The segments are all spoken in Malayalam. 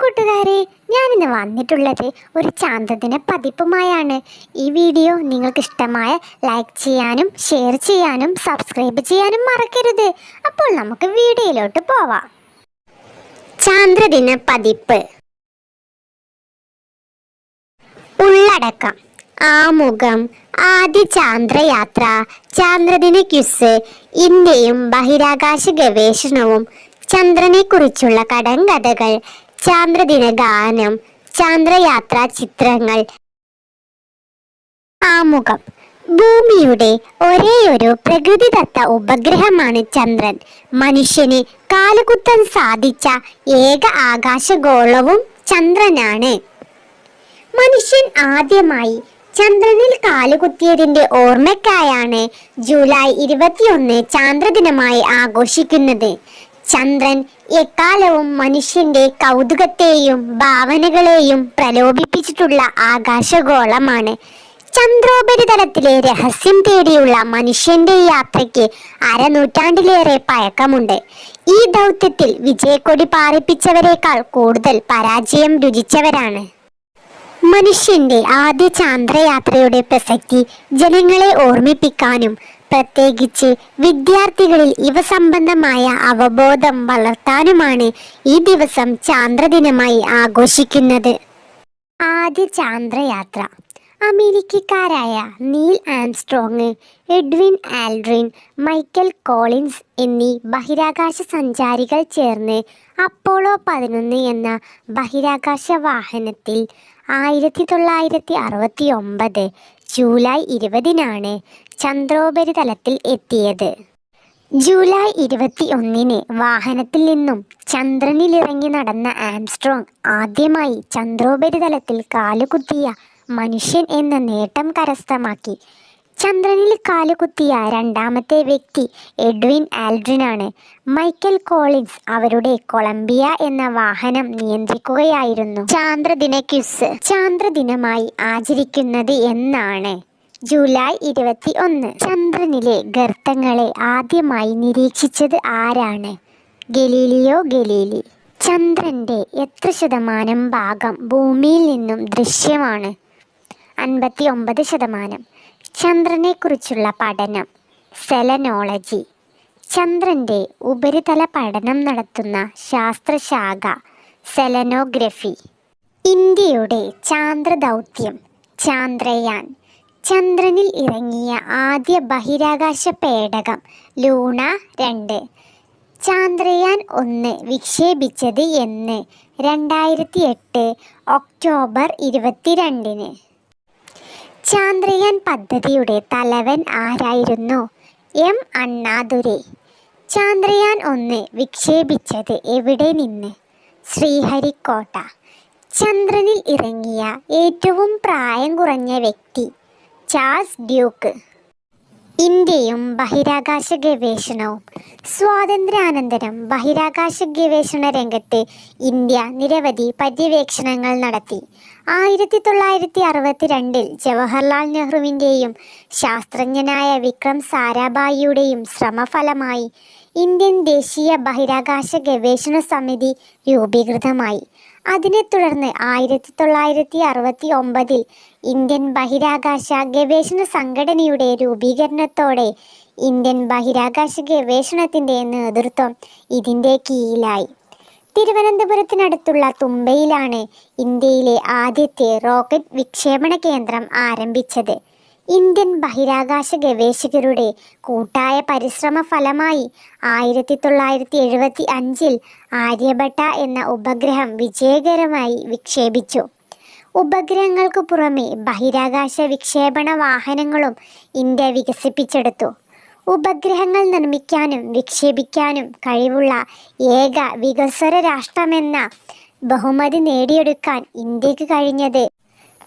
കൂട്ടുകാരെ ഞാനിന്ന് വന്നിട്ടുള്ളത് ഒരു ചാന്തദിന പതിപ്പുമായാണ്. ഈ വീഡിയോ നിങ്ങൾക്ക് ഇഷ്ടമായ ലൈക്ക് ചെയ്യാനും ഷെയർ ചെയ്യാനും സബ്സ്ക്രൈബ് ചെയ്യാനും മറക്കരുത്. അപ്പോൾ നമുക്ക് വീഡിയോയിലോട്ട് പോവാം. ചാന്ദ്രദിന പതിപ്പ്. ഉള്ളടക്കം. ആമുഖം ആദ്യ ചാന്ദ്രയാത്ര ചാന്ദ്രദിന ക്യുസ് ഇന്ത്യയും ബഹിരാകാശ ഗവേഷണവും ചന്ദ്രനെക്കുറിച്ചുള്ള കടങ്കഥകൾ ചാന്ദ്രദിന ഗാനം ചാന്ദ്രയാത്ര ചിത്രങ്ങൾ. ആമുഖം ഭൂമിയുടെ ഒരേയൊരു പ്രകൃതിദത്ത ഉപഗ്രഹമാണ് ചന്ദ്രൻ. മനുഷ്യന് കാലുകുത്താൻ സാധിച്ച ഏക ആകാശഗോളവും ചന്ദ്രനാണ്. മനുഷ്യൻ ആദ്യമായി ചന്ദ്രനിൽ കാലുകുത്തിയതിന്റെ ഓർമ്മയ്ക്കായാണ് ജൂലൈ ഇരുപത്തിയൊന്ന് ചാന്ദ്രദിനമായി ആഘോഷിക്കുന്നത്. ചന്ദ്രൻ എക്കാലവും മനുഷ്യന്റെ കൗതുകത്തെയും ഭാവനകളെയും പ്രലോഭിപ്പിച്ചിട്ടുള്ള ആകാശഗോളമാണ്. ചന്ദ്രോപരിതലത്തിലെ രഹസ്യം തേടിയുള്ള മനുഷ്യന്റെ യാത്രയ്ക്ക് അരനൂറ്റാണ്ടിലേറെ പഴക്കമുണ്ട്. ഈ ദൗത്യത്തിൽ വിജയക്കൊടി പാറിപ്പിച്ചവരെക്കാൾ കൂടുതൽ പരാജയം രുചിച്ചവരാണ്. മനുഷ്യന്റെ ആദ്യ ചാന്ദ്രയാത്രയുടെ പ്രസക്തി ജനങ്ങളെ ഓർമ്മിപ്പിക്കാനും പ്രത്യേകിച്ച് വിദ്യാർത്ഥികളിൽ ഇവ സംബന്ധമായ അവബോധം വളർത്താനുമാണ് ഈ ദിവസം ചാന്ദ്രദിനമായി ആഘോഷിക്കുന്നത്. ആദ്യ ചാന്ദ്രയാത്ര. അമേരിക്കക്കാരായ Neil Armstrong Edwin Aldrin Michael Collins എന്നീ ബഹിരാകാശ സഞ്ചാരികൾ ചേർന്ന് അപ്പോളോ പതിനൊന്ന് എന്ന ബഹിരാകാശ വാഹനത്തിൽ ആയിരത്തി തൊള്ളായിരത്തി അറുപത്തി ഒമ്പത് ജൂലൈ ഇരുപതിനാണ് ചന്ദ്രോപരിതലത്തിൽ എത്തിയത്. ജൂലൈ ഇരുപത്തി ഒന്നിന് വാഹനത്തിൽ നിന്നും ചന്ദ്രനിലിറങ്ങി നടന്ന ആംസ്ട്രോങ് ആദ്യമായി ചന്ദ്രോപരിതലത്തിൽ കാലുകുത്തിയ മനുഷ്യൻ എന്ന നേട്ടം കരസ്ഥമാക്കി. ചന്ദ്രനിൽ കാലുകുത്തിയ രണ്ടാമത്തെ വ്യക്തി എഡ്വിൻ ആൽഡ്രിനാണ്. മൈക്കൽ കോളിൻസ് അവരുടെ കൊളംബിയ എന്ന വാഹനം നിയന്ത്രിക്കുകയായിരുന്നു. ചാന്ദ്രദിന ക്യുസ് ചാന്ദ്രദിനമായി ആചരിക്കുന്നത് എന്നാണ്. ജൂലൈ ഇരുപത്തി ഒന്ന് ചന്ദ്രനിലെ ഗർത്തങ്ങളെ ആദ്യമായി നിരീക്ഷിച്ചത് ആരാണ്? Galileo Galilei? ചന്ദ്രന്റെ എത്ര ശതമാനം ഭാഗം ഭൂമിയിൽ നിന്നും ദൃശ്യമാണ്? അൻപത്തി ഒമ്പത് ശതമാനം. ചന്ദ്രനെക്കുറിച്ചുള്ള പഠനം സെലനോളജി. ചന്ദ്രന്റെ ഉപരിതല പഠനം നടത്തുന്ന ശാസ്ത്രശാഖ സെലനോഗ്രഫി. ഇന്ത്യയുടെ ചാന്ദ്രദൗത്യം ചാന്ദ്രയാൻ. ചന്ദ്രനിൽ ഇറങ്ങിയ ആദ്യ ബഹിരാകാശ പേടകം ലൂണ രണ്ട്. ചാന്ദ്രയാൻ ഒന്ന് വിക്ഷേപിച്ചത് എന്ന് രണ്ടായിരത്തി എട്ട് ഒക്ടോബർ ഇരുപത്തിരണ്ടിന്. ചാന്ദ്രയാൻ പദ്ധതിയുടെ തലവൻ ആരായിരുന്നു? എം. അണ്ണാദുരൈ. ചാന്ദ്രയാൻ ഒന്ന് വിക്ഷേപിച്ചത് എവിടെ നിന്ന്? ശ്രീഹരിക്കോട്ട. ചന്ദ്രനിൽ ഇറങ്ങിയ ഏറ്റവും പ്രായം കുറഞ്ഞ വ്യക്തി ചാൾസ് ഡ്യൂക്ക്. ഇന്ത്യയും ബഹിരാകാശ ഗവേഷണവും സ്വാതന്ത്ര്യാനന്തരം ബഹിരാകാശ ഗവേഷണ രംഗത്ത് ഇന്ത്യ നിരവധി പര്യവേക്ഷണങ്ങൾ നടത്തി. ആയിരത്തി തൊള്ളായിരത്തി അറുപത്തിരണ്ടിൽ ജവഹർലാൽ നെഹ്റുവിന്റെയും ശാസ്ത്രജ്ഞനായ വിക്രം സാരാഭായിയുടെയും ശ്രമഫലമായി ഇന്ത്യൻ ദേശീയ ബഹിരാകാശ ഗവേഷണ സമിതി രൂപീകൃതമായി. അതിനെ തുടർന്ന് ആയിരത്തി തൊള്ളായിരത്തി അറുപത്തി ഒമ്പതിൽ ഇന്ത്യൻ ബഹിരാകാശ ഗവേഷണ സംഘടനയുടെ രൂപീകരണത്തോടെ ഇന്ത്യൻ ബഹിരാകാശ ഗവേഷണത്തിന്റെ നേതൃത്വം ഇതിന്റെ കീഴിലായി. തിരുവനന്തപുരത്തിനടുത്തുള്ള തുമ്പയിലാണ് ഇന്ത്യയിലെ ആദ്യത്തെ റോക്കറ്റ് വിക്ഷേപണ കേന്ദ്രം ആരംഭിച്ചത്. ഇന്ത്യൻ ബഹിരാകാശ ഗവേഷകരുടെ കൂട്ടായ പരിശ്രമ ഫലമായി ആയിരത്തി തൊള്ളായിരത്തി എഴുപത്തി അഞ്ചിൽ ആര്യഭട്ട എന്ന ഉപഗ്രഹം വിജയകരമായി വിക്ഷേപിച്ചു. ഉപഗ്രഹങ്ങൾക്ക് പുറമെ ബഹിരാകാശ വിക്ഷേപണ വാഹനങ്ങളും ഇന്ത്യ വികസിപ്പിച്ചെടുത്തു. ഉപഗ്രഹങ്ങൾ നിർമ്മിക്കാനും വിക്ഷേപിക്കാനും കഴിവുള്ള ഏക വികസ്വര രാഷ്ട്രമെന്ന ബഹുമതി നേടിയെടുക്കാൻ ഇന്ത്യയ്ക്ക് കഴിഞ്ഞത്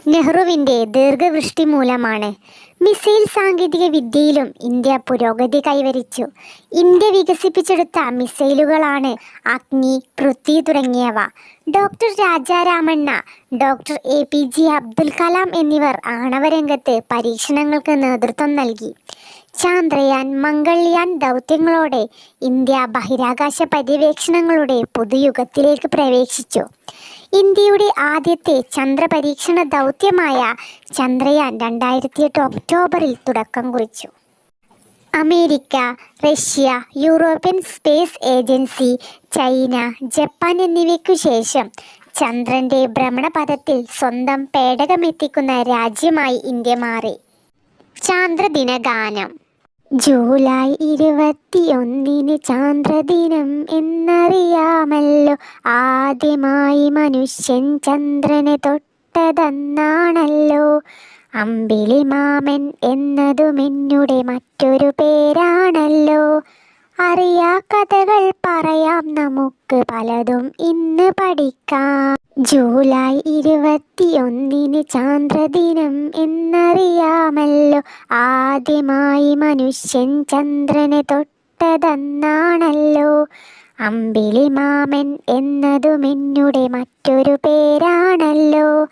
നെഹ്റുവിന്റെ ദീർഘവൃഷ്ടി മൂലമാണ് മിസൈൽ സാങ്കേതിക വിദ്യയിലും ഇന്ത്യ പുരോഗതി കൈവരിച്ചു. ഇന്ത്യ വികസിപ്പിച്ചെടുത്ത മിസൈലുകളാണ് അഗ്നി പൃഥ്വി തുടങ്ങിയവ. Doctor Rajaramanna doctor A P J Abdul Kalam എന്നിവർ ആണവരംഗത്ത് പരീക്ഷണങ്ങൾക്ക് നേതൃത്വം നൽകി. ചാന്ദ്രയാൻ മംഗൾയാൻ ദൗത്യങ്ങളോടെ ഇന്ത്യ ബഹിരാകാശ പര്യവേക്ഷണങ്ങളുടെ പുതുയുഗത്തിലേക്ക് പ്രവേശിച്ചു. ഇന്ത്യയുടെ ആദ്യത്തെ ചന്ദ്രപരീക്ഷണ ദൗത്യമായ ചന്ദ്രയാൻ രണ്ടായിരത്തി എട്ട് ഒക്ടോബറിൽ തുടക്കം കുറിച്ചു. America Russia European space agency China Japan എന്നിവയ്ക്കു ശേഷം ചന്ദ്രന്റെ ഭ്രമണപഥത്തിൽ സ്വന്തം പേടകമെത്തിക്കുന്ന രാജ്യമായി ഇന്ത്യ മാറി. ചാന്ദ്രദിന ഗാനം ജൂലൈ ഇരുപത്തിയൊന്നിന് ചാന്ദ്രദിനം എന്നറിയാമല്ലോ. ആദ്യമായി മനുഷ്യൻ ചന്ദ്രനെ തൊട്ടതെന്നാണല്ലോ. അമ്പിളി മാമൻ എന്നതും എന്നുടെ മറ്റൊരു പേരാണല്ലോ. അറിയാ കഥകൾ പറയാം നമുക്ക് പലതും ഇന്ന് പഠിക്കാം. ജൂലൈ ഇരുപത്തിയൊന്നിന് ചാന്ദ്രദിനം എന്നറിയാമല്ലോ. ആദ്യമായി മനുഷ്യൻ ചന്ദ്രനെ തൊട്ടതെന്നാണല്ലോ. അമ്പിളി മാമൻ എന്നതും എന്നുടെ മറ്റൊരു പേരാണല്ലോ.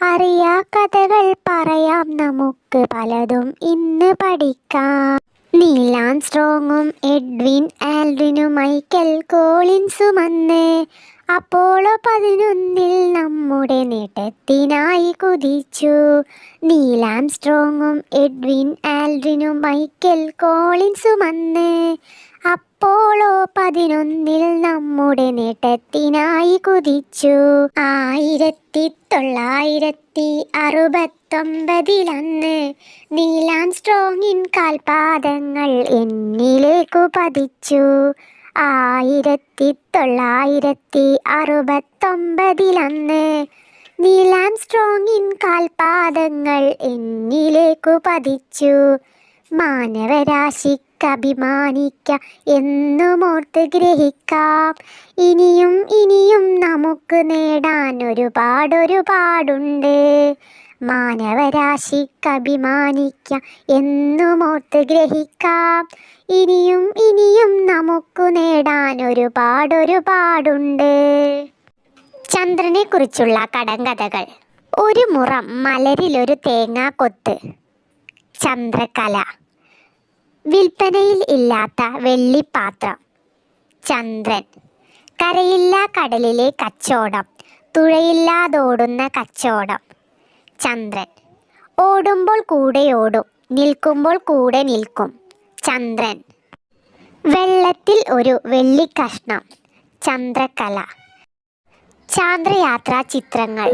അറിയാ കഥകൾ പറയാം നമുക്ക് പലതും ഇന്ന് പഠിക്കാം. നീലാൻ സ്ട്രോങ്ങും എഡ്വിൻ ആൽഡ്രിനും മൈക്കൽ കോളിൻസും അന്ന്. അപ്പോളോ പതിനൊന്നിൽ നമ്മുടെ നേട്ടത്തിനായി കുതിച്ചു. നീലാം സ്ട്രോങ്ങും എഡ്വിൻ ആൽഡ്രിനും മൈക്കൽ കോളിൻസും അന്ന്. അപ്പോളോ പതിനൊന്നിൽ നമ്മുടെ നേട്ടത്തിനായി കുതിച്ചു. ആയിരത്തി തൊള്ളായിരത്തി അറുപത്തൊമ്പതിലന്ന് നീലാം സ്ട്രോങ്ങിൻ കാൽപാദങ്ങൾ എന്നിലേക്കു പതിച്ചു. ആയിരത്തി തൊള്ളായിരത്തി അറുപത്തൊമ്പതിലന്ന് നീലാം സ്ട്രോങ്ങിൻ കാൽപാദങ്ങൾ എന്നിലേക്കു പതിച്ചു. മാനവരാശിക്കഭിമാനിക്കാം എന്നുമോർത്ത് ഗ്രഹിക്കാം. ഇനിയും ഇനിയും നമുക്ക് നേടാൻ ഒരുപാടൊരുപാടുണ്ട് മാനവരാശിക്കഭിമാനിക്ക എന്നുമോർത്ത് ഗ്രഹിക്കാം. ഇനിയും ഇനിയും നമുക്ക് നേടാൻ ഒരുപാടൊരുപാടുണ്ട് ചന്ദ്രനെ കുറിച്ചുള്ള കടങ്കഥകൾ. ഒരു മുറം മലരിലൊരു തേങ്ങാക്കൊത്ത്. ചന്ദ്രകല. വിൽപ്പനയിൽ ഇല്ലാത്ത വെള്ളിപ്പാത്രം. ചന്ദ്രൻ. കരയില്ല കടലിലെ കച്ചോടം തുഴയില്ലാതോടുന്ന കച്ചോടം ചന്ദ്രൻ. ഓടുമ്പോൾ കൂടെ ഓടും നിൽക്കുമ്പോൾ കൂടെ നിൽക്കും. ചന്ദ്രൻ. വെള്ളത്തിൽ ഒരു വെള്ളിക്കഷ്ണം. ചന്ദ്രകല. ചാന്ദ്രയാത്രാ ചിത്രങ്ങൾ